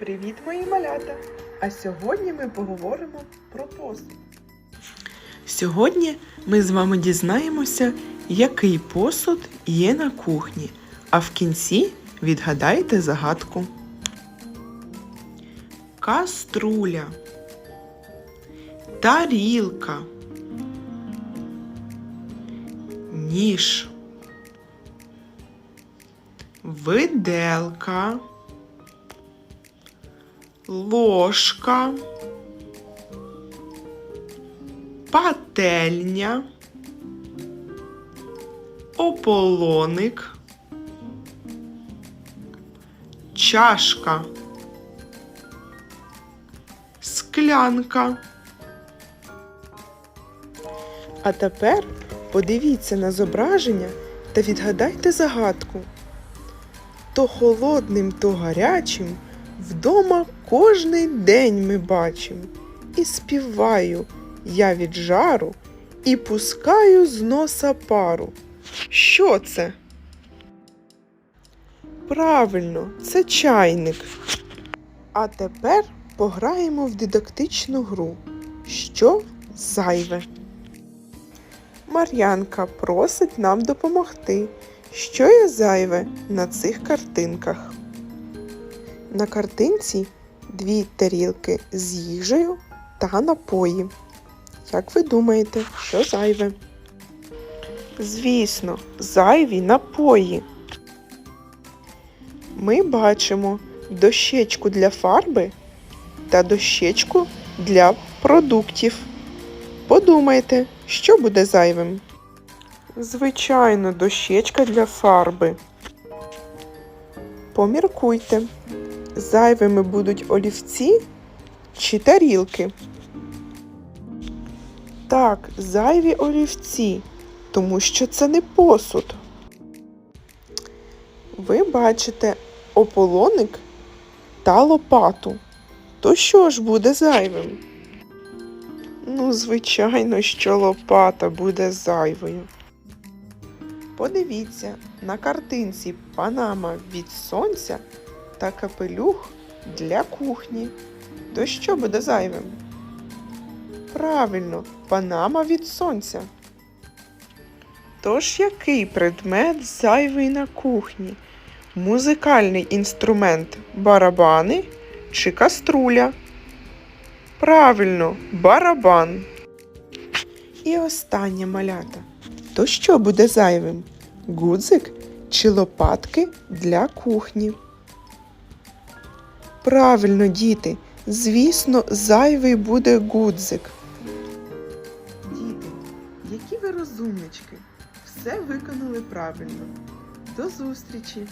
Привіт, мої малята! А сьогодні ми поговоримо про посуд. Сьогодні ми з вами дізнаємося, який посуд є на кухні, а в кінці відгадайте загадку. Каструля, тарілка, ніж, виделка, ложка, пательня, ополоник, чашка, склянка. А тепер подивіться на зображення та відгадайте загадку. То холодним, то гарячим вдома кожний день ми бачим. І співаю я від жару і пускаю з носа пару. Що це? Правильно, це чайник. А тепер пограємо в дидактичну гру. Що зайве? Мар'янка просить нам допомогти. Що є зайве на цих картинках? На картинці дві тарілки з їжею та напої. Як ви думаєте, що зайве? Звісно, зайві напої. Ми бачимо дощечку для фарби та дощечку для продуктів. Подумайте, що буде зайвим? Звичайно, дощечка для фарби. Поміркуйте, зайвими будуть олівці чи тарілки. Так, зайві олівці, тому що це не посуд. Ви бачите ополоник та лопату. То що ж буде зайвим? Ну, звичайно, що лопата буде зайвою. Подивіться, на картинці панама від сонця та капелюх для кухні. То що буде зайвим? Правильно, панама від сонця. Тож який предмет зайвий на кухні? Музикальний інструмент барабани чи каструля? Правильно, барабан. І останнє малята. То що буде зайвим? Гудзик чи лопатки для кухні? Правильно, діти. Звісно, зайвий буде гудзик. Діти, які ви розумнички, все виконали правильно. До зустрічі!